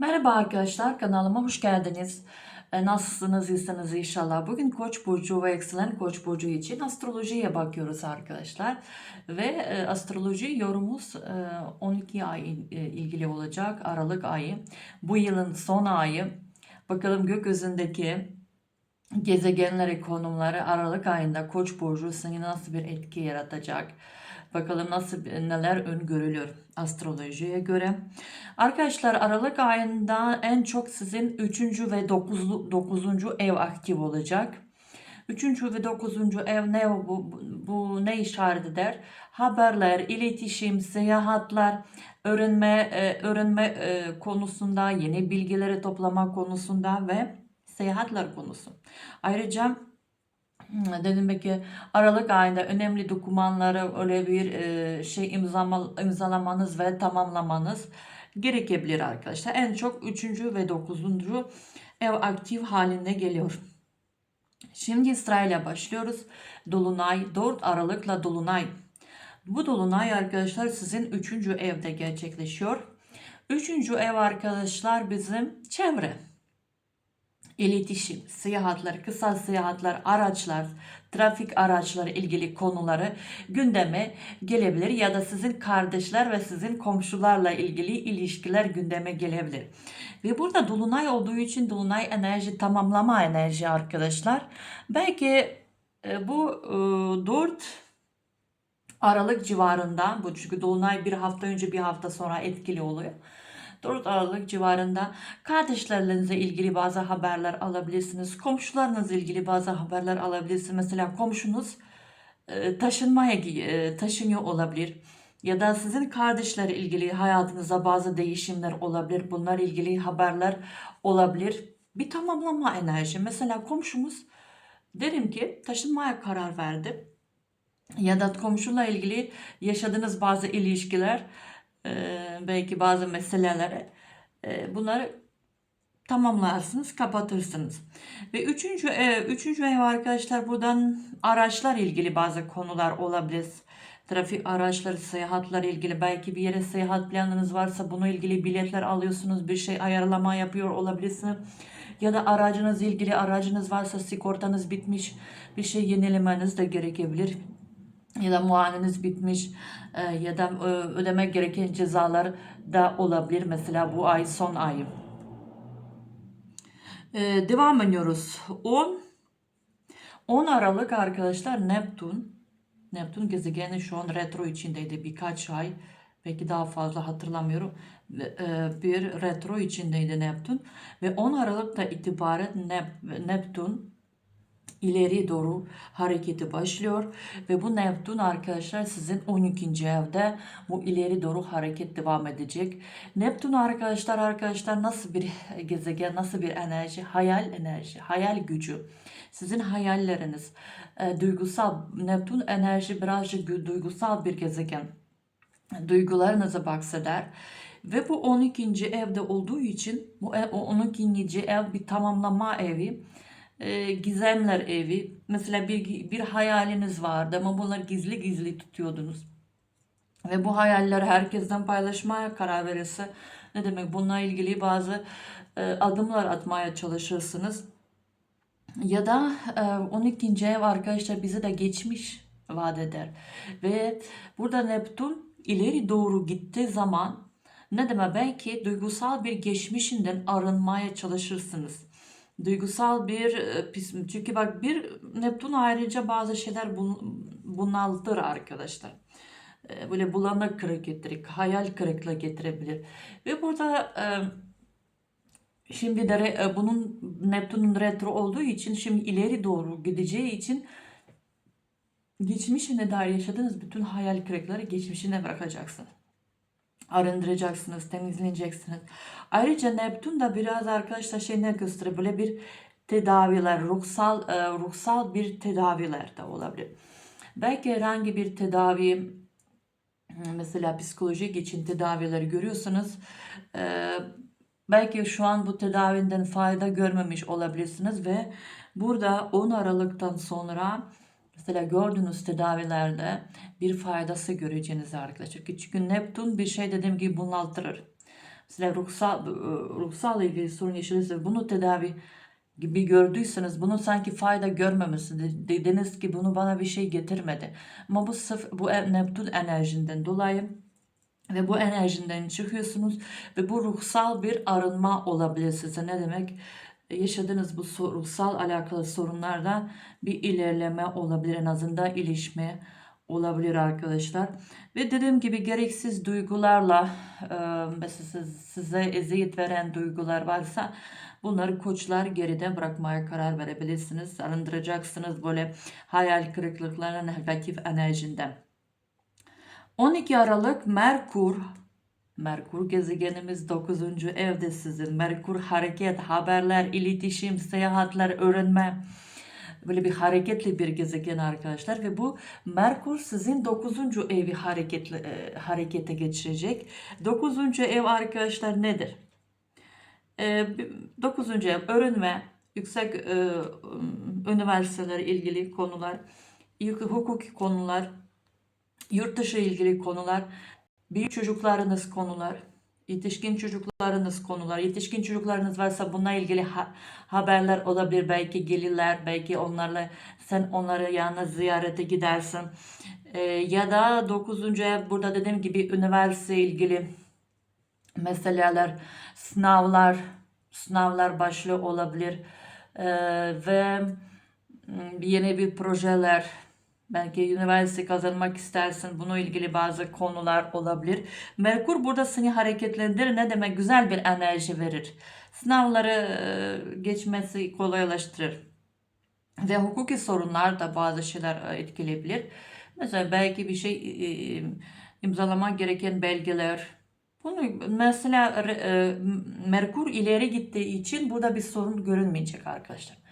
Merhaba arkadaşlar, kanalıma hoş geldiniz. E, Nasılsınız, iyisiniz inşallah. Bugün Koç burcu ve yükselen Koç burcu için astrolojiye bakıyoruz arkadaşlar. Ve e, astroloji yorumumuz e, 12 ay e, ilgili olacak. Aralık ayı. Bu yılın son ayı. Bakalım gökyüzündeki gezegenleri, konumları Aralık ayında Koç burcu seni nasıl bir etki yaratacak? Bakalım nasıl neler öngörülür astrolojiye göre. Arkadaşlar Aralık ayında en çok sizin 3. ve 9. 9. ev aktif olacak. 3. ve 9. ev ne bu, bu, ne işaret eder? Haberler, iletişim, seyahatler, öğrenme e, öğrenme e, konusunda, yeni bilgileri toplama konusunda ve seyahatler konusu. Ayrıca Dedim ki Aralık ayında önemli dokümanları öyle bir e, şey imzama, imzalamanız ve tamamlamanız gerekebilir arkadaşlar. En çok 3. ve 9. ev aktif halinde geliyor. Şimdi İsrail'e başlıyoruz. Dolunay 4 Aralık'la Dolunay. Bu Dolunay arkadaşlar sizin 3. evde gerçekleşiyor. 3. ev arkadaşlar bizim çevre iletişim, seyahatler, kısa seyahatler, araçlar, trafik araçları ilgili konuları gündeme gelebilir ya da sizin kardeşler ve sizin komşularla ilgili ilişkiler gündeme gelebilir. Ve burada dolunay olduğu için dolunay enerji tamamlama enerji arkadaşlar. Belki e, bu e, 4 Aralık civarında bu çünkü dolunay bir hafta önce bir hafta sonra etkili oluyor. 4 Aralık civarında kardeşlerinizle ilgili bazı haberler alabilirsiniz. Komşularınızla ilgili bazı haberler alabilirsiniz. Mesela komşunuz e, taşınmaya e, taşınıyor olabilir. Ya da sizin kardeşlerle ilgili hayatınızda bazı değişimler olabilir. Bunlar ilgili haberler olabilir. Bir tamamlama enerji. Mesela komşumuz derim ki taşınmaya karar verdi. Ya da komşuyla ilgili yaşadığınız bazı ilişkiler e, belki bazı meseleleri e, bunları tamamlarsınız, kapatırsınız. Ve üçüncü ev, üçüncü ev arkadaşlar buradan araçlar ilgili bazı konular olabilir. Trafik araçları, seyahatler ilgili belki bir yere seyahat planınız varsa bunu ilgili biletler alıyorsunuz, bir şey ayarlama yapıyor olabilirsiniz. Ya da aracınız ilgili aracınız varsa sigortanız bitmiş bir şey yenilemeniz de gerekebilir ya da muayeneniz bitmiş e, ya da e, ödemek gereken cezalar da olabilir. Mesela bu ay son ayı. E, devam ediyoruz. 10 10 Aralık arkadaşlar Neptün Neptün gezegeni şu an retro içindeydi birkaç ay. Belki daha fazla hatırlamıyorum. E, bir retro içindeydi Neptün. Ve 10 Aralık'ta itibaren Nep Neptün ileri doğru hareketi başlıyor ve bu Neptün arkadaşlar sizin 12. evde bu ileri doğru hareket devam edecek. Neptün arkadaşlar arkadaşlar nasıl bir gezegen, nasıl bir enerji? Hayal enerji, hayal gücü. Sizin hayalleriniz, e, duygusal Neptün enerji birazcık duygusal bir gezegen. Duygularınızı bahseder. Ve bu 12. evde olduğu için bu 12. ev bir tamamlama evi e, gizemler evi. Mesela bir, bir hayaliniz vardı ama bunları gizli gizli tutuyordunuz. Ve bu hayaller herkesten paylaşmaya karar verirse ne demek bununla ilgili bazı e, adımlar atmaya çalışırsınız. Ya da e, 12. ev arkadaşlar bize de geçmiş vaat eder. Ve burada Neptün ileri doğru gittiği zaman ne demek belki duygusal bir geçmişinden arınmaya çalışırsınız duygusal bir e, çünkü bak bir Neptün ayrıca bazı şeyler bunaltır arkadaşlar. E, böyle bulanık kırık getirir, hayal kırıklığı getirebilir. Ve burada e, şimdi de bunun Neptün'ün retro olduğu için şimdi ileri doğru gideceği için geçmişine dair yaşadığınız bütün hayal kırıkları geçmişine bırakacaksın arındıracaksınız, temizleneceksiniz. Ayrıca Neptün de biraz arkadaşlar şey ne gösteriyor? Böyle bir tedaviler, ruhsal e, ruhsal bir tedaviler de olabilir. Belki herhangi bir tedavi mesela psikolojik için tedavileri görüyorsunuz. E, belki şu an bu tedavinden fayda görmemiş olabilirsiniz ve burada 10 Aralık'tan sonra Mesela gördüğünüz tedavilerde bir faydası göreceğiniz arkadaşlar. Çünkü Neptün bir şey dediğim gibi bunaltırır. Mesela ruhsal, e, ruhsal ilgili sorun yaşadıysa bunu tedavi gibi gördüyseniz bunu sanki fayda görmemişsiniz. Dediniz ki bunu bana bir şey getirmedi. Ama bu sırf bu e- Neptün enerjinden dolayı ve bu enerjinden çıkıyorsunuz ve bu ruhsal bir arınma olabilir size. Ne demek? Yaşadığınız bu ruhsal alakalı sorunlarda bir ilerleme olabilir. En azından ilişme olabilir arkadaşlar. Ve dediğim gibi gereksiz duygularla e, mesela siz- size eziyet veren duygular varsa bunları koçlar geride bırakmaya karar verebilirsiniz. Arındıracaksınız böyle hayal kırıklıklarının negatif enerjinden. 12 Aralık Merkur Merkur gezegenimiz 9. evde sizin. Merkur hareket, haberler, iletişim, seyahatler, öğrenme. Böyle bir hareketli bir gezegen arkadaşlar ve bu Merkur sizin 9. evi hareketli, e, harekete geçirecek. 9. ev arkadaşlar nedir? E, 9. ev öğrenme, yüksek e, üniversiteler ilgili konular, hukuki konular, yurt dışı ilgili konular, büyük çocuklarınız konular, yetişkin çocuklarınız konular, yetişkin çocuklarınız varsa bununla ilgili ha- haberler olabilir. Belki gelirler, belki onlarla sen onları yanına ziyarete gidersin. Ee, ya da 9. ev burada dediğim gibi üniversite ilgili meseleler, sınavlar, sınavlar başlı olabilir. Ee, ve mm, yeni bir projeler, belki üniversite kazanmak istersin. Bununla ilgili bazı konular olabilir. Merkur burada seni hareketlendirir. Ne demek? Güzel bir enerji verir. Sınavları geçmesi kolaylaştırır. Ve hukuki sorunlar da bazı şeyler etkileyebilir. Mesela belki bir şey imzalaman gereken belgeler. Bunu mesela e, Merkur ileri gittiği için burada bir sorun görünmeyecek arkadaşlar.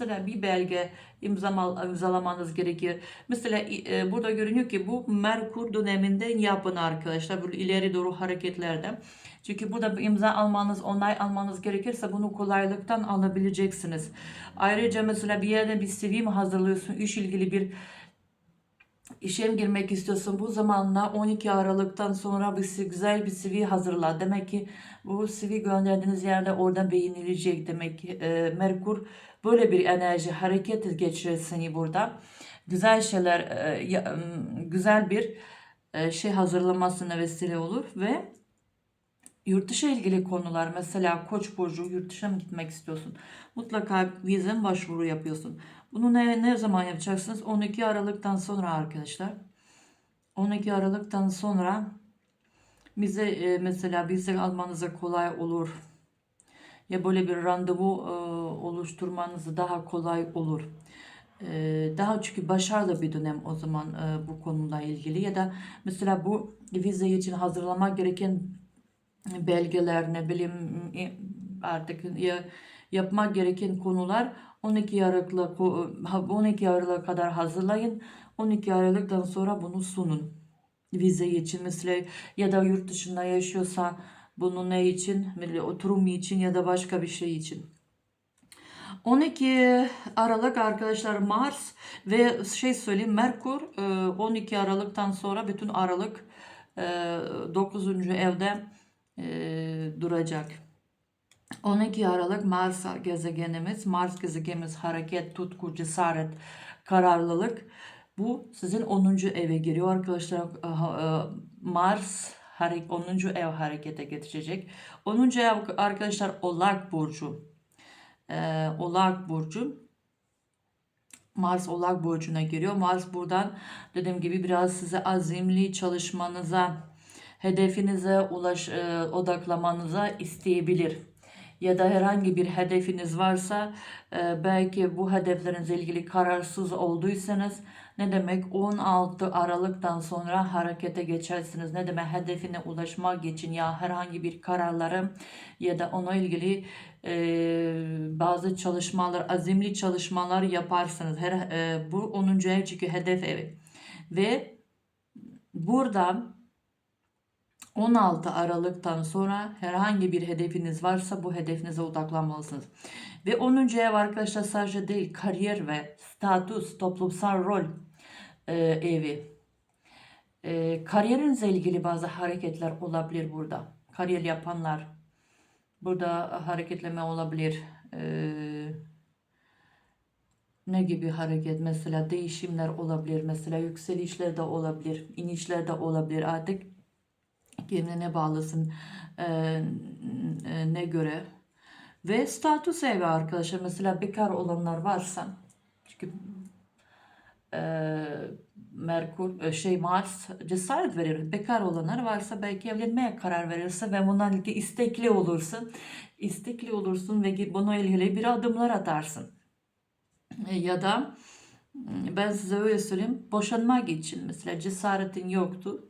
Mesela bir belge imzamal, imzalamanız gerekir. Mesela e, burada görünüyor ki bu Merkur döneminden yapın arkadaşlar. Böyle ileri doğru hareketlerde. Çünkü burada imza almanız, onay almanız gerekirse bunu kolaylıktan alabileceksiniz. Ayrıca mesela bir yerde bir CV mi hazırlıyorsun, iş ilgili bir işe mi girmek istiyorsun? Bu zamanla 12 Aralık'tan sonra bir güzel bir CV hazırla. Demek ki bu CV gönderdiğiniz yerde oradan beğenilecek demek ki. E, Merkur böyle bir enerji, hareket geçirir seni burada. Güzel şeyler, e, güzel bir e, şey hazırlamasına vesile olur ve Yurt dışı ilgili konular mesela Koç burcu yurt dışına mı gitmek istiyorsun? Mutlaka vize başvuru yapıyorsun. Bunu ne, ne zaman yapacaksınız? 12 Aralık'tan sonra arkadaşlar. 12 Aralık'tan sonra bize e, mesela vize almanıza kolay olur. Ya böyle bir randevu e, oluşturmanız daha kolay olur. E, daha çünkü başarılı bir dönem o zaman e, bu konuyla ilgili ya da mesela bu vize için hazırlamak gereken belgeler ne bileyim e, artık ya yapmak gereken konular 12 Aralık'la 12 Aralık'a kadar hazırlayın. 12 Aralık'tan sonra bunu sunun. Vize için mesela ya da yurt dışında yaşıyorsa bunu ne için? Böyle oturum için ya da başka bir şey için. 12 Aralık arkadaşlar Mars ve şey söyleyeyim Merkur e, 12 Aralık'tan sonra bütün Aralık e, 9. evde e, duracak. 12 Aralık Mars gezegenimiz, Mars gezegenimiz hareket, tutku, cesaret, kararlılık. Bu sizin 10. eve giriyor arkadaşlar. Aha, e, Mars hare- 10. ev harekete geçecek. 10. ev arkadaşlar Oğlak Burcu. E, Oğlak Burcu. Mars Oğlak Burcu'na giriyor. Mars buradan dediğim gibi biraz size azimli çalışmanıza, hedefinize ulaş, e, odaklamanıza isteyebilir. Ya da herhangi bir hedefiniz varsa e, belki bu hedeflerinizle ilgili kararsız olduysanız ne demek 16 Aralık'tan sonra harekete geçersiniz. Ne demek hedefine ulaşmak için ya herhangi bir kararları ya da ona ilgili e, bazı çalışmalar, azimli çalışmalar yaparsınız. Her, e, bu 10. ev çünkü hedef evi. Ve burada 16 Aralık'tan sonra herhangi bir hedefiniz varsa bu hedefinize odaklanmalısınız. Ve 10. ev arkadaşlar sadece değil kariyer ve statüs, toplumsal rol e, evi. E, kariyerinizle ilgili bazı hareketler olabilir burada. kariyer yapanlar. Burada hareketleme olabilir. Ee, ne gibi hareket? Mesela değişimler olabilir. Mesela yükselişler de olabilir. inişler de olabilir. Artık kendine bağlısın. Ee, ne göre? Ve statüs evi arkadaşlar. Mesela bekar olanlar varsa çünkü e, Merkur, e, şey Mars cesaret verir. Bekar olanlar varsa belki evlenmeye karar verirse ve bundan ilgili istekli olursun. istekli olursun ve bununla ilgili bir adımlar atarsın. E, ya da ben size öyle söyleyeyim boşanmak için mesela cesaretin yoktu.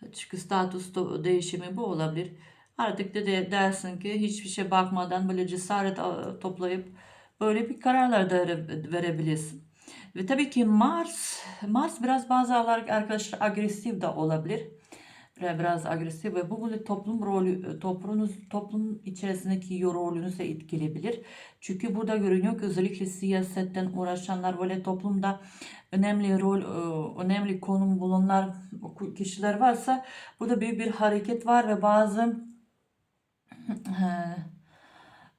Çünkü status değişimi bu olabilir. Artık de, de dersin ki hiçbir şey bakmadan böyle cesaret toplayıp böyle bir kararlar da verebilirsin. Ve tabii ki Mars, Mars biraz bazı arkadaşlar agresif de olabilir. Biraz agresif ve bu böyle toplum rolü, toplumunuz, toplum içerisindeki rolünüzü etkileyebilir. Çünkü burada görünüyor ki özellikle siyasetten uğraşanlar böyle toplumda önemli rol, önemli konum bulunanlar kişiler varsa burada büyük bir hareket var ve bazı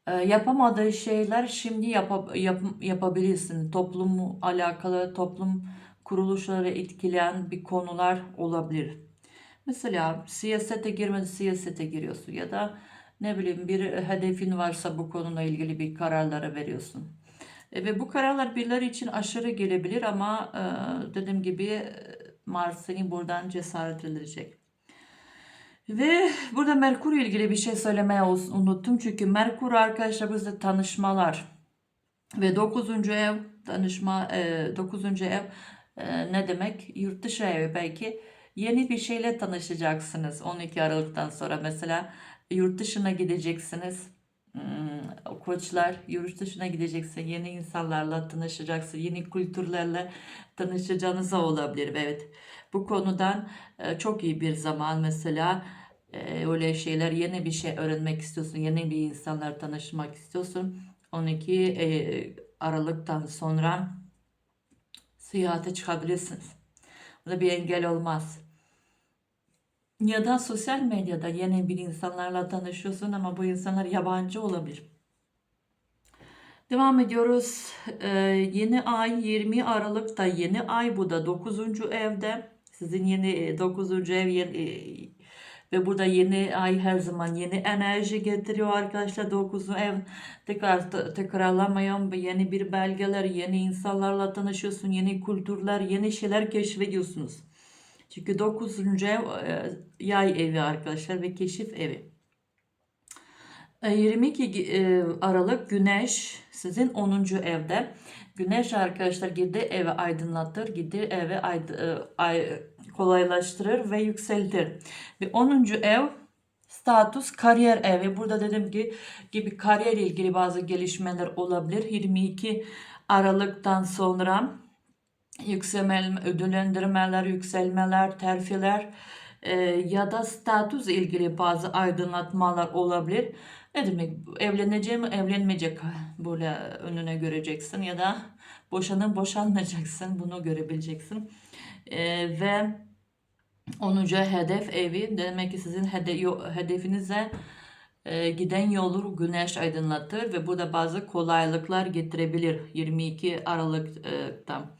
e, yapamadığı şeyler şimdi yap, yap, yapabilirsin. Toplumu alakalı, toplum kuruluşları etkileyen bir konular olabilir. Mesela siyasete girmedi, siyasete giriyorsun ya da ne bileyim bir hedefin varsa bu konuyla ilgili bir kararlara veriyorsun. E, ve bu kararlar birileri için aşırı gelebilir ama e, dediğim gibi Mars seni buradan cesaretlendirecek. Ve burada Merkur ile ilgili bir şey söylemeye unuttum. Çünkü Merkur arkadaşlar bizde tanışmalar ve 9. ev tanışma 9. ev e, ne demek? Yurt dışı evi belki yeni bir şeyle tanışacaksınız 12 Aralık'tan sonra mesela yurt dışına gideceksiniz. Hmm, koçlar yurt dışına gideceksin, yeni insanlarla tanışacaksın, yeni kültürlerle tanışacağınız olabilir. Evet, bu konudan e, çok iyi bir zaman mesela e, öyle şeyler yeni bir şey öğrenmek istiyorsun, yeni bir insanlar tanışmak istiyorsun. 12 e, Aralık'tan sonra seyahate çıkabilirsiniz. Buna bir engel olmaz. Ya da sosyal medyada yeni bir insanlarla tanışıyorsun ama bu insanlar yabancı olabilir. Devam ediyoruz. Ee, yeni ay 20 Aralık'ta yeni ay bu da 9. evde. Sizin yeni 9. ev yeni, ve burada yeni ay her zaman yeni enerji getiriyor arkadaşlar. 9. ev tekrar tekrarlamayan yeni bir belgeler, yeni insanlarla tanışıyorsun, yeni kültürler, yeni şeyler keşfediyorsunuz. Çünkü 9. ev yay evi arkadaşlar ve keşif evi. 22 e, e, Aralık Güneş sizin 10. evde. Güneş arkadaşlar girdi eve aydınlatır, girdi eve ay, kolaylaştırır ve yükseltir. Ve 10. ev status kariyer evi. Burada dedim ki gibi kariyer ilgili bazı gelişmeler olabilir. 22 Aralık'tan sonra yükselme, ödüllendirmeler, yükselmeler, terfiler e, ya da statüs ilgili bazı aydınlatmalar olabilir. Ne demek? Evleneceğim evlenmeyecek böyle önüne göreceksin ya da boşanıp boşanmayacaksın. Bunu görebileceksin. E, ve 10. hedef evi demek ki sizin hede hedefinize e, giden yolu güneş aydınlatır ve bu da bazı kolaylıklar getirebilir 22 Aralık'ta.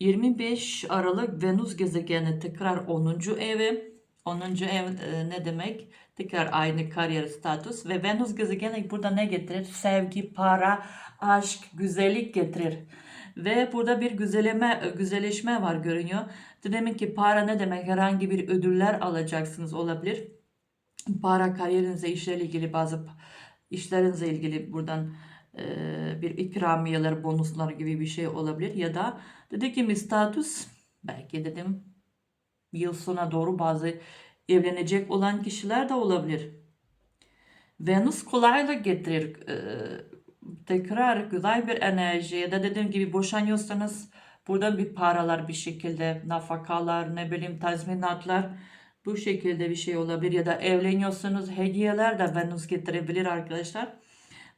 25 Aralık Venüs gezegeni tekrar 10. evi. 10. ev e, ne demek? Tekrar aynı kariyer status ve Venüs gezegeni burada ne getirir? Sevgi, para, aşk, güzellik getirir. Ve burada bir güzeleme, güzelleşme var görünüyor. Demek ki para ne demek? Herhangi bir ödüller alacaksınız olabilir. Para kariyerinize, işlerle ilgili bazı işlerinizle ilgili buradan e, bir ikramiyeler, bonuslar gibi bir şey olabilir. Ya da dediğim statüs belki dedim yıl sona doğru bazı evlenecek olan kişiler de olabilir. Venüs kolaylık getirir. Tekrar güzel bir enerji ya da dediğim gibi boşanıyorsanız burada bir paralar bir şekilde nafakalar ne bileyim tazminatlar bu şekilde bir şey olabilir ya da evleniyorsanız hediyeler de Venüs getirebilir arkadaşlar.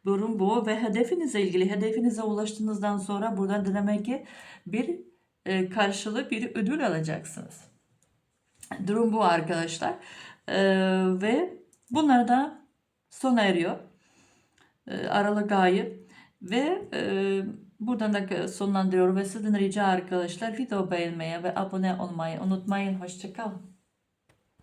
Durum bu ve hedefinize ilgili hedefinize ulaştığınızdan sonra buradan demek ki bir e, karşılığı bir ödül alacaksınız. Durum bu arkadaşlar. E, ve Bunlar da sona eriyor. E, Aralık ayı ve e, buradan da sonlandırıyorum ve sizden rica arkadaşlar video beğenmeyi ve abone olmayı unutmayın. Hoşçakalın.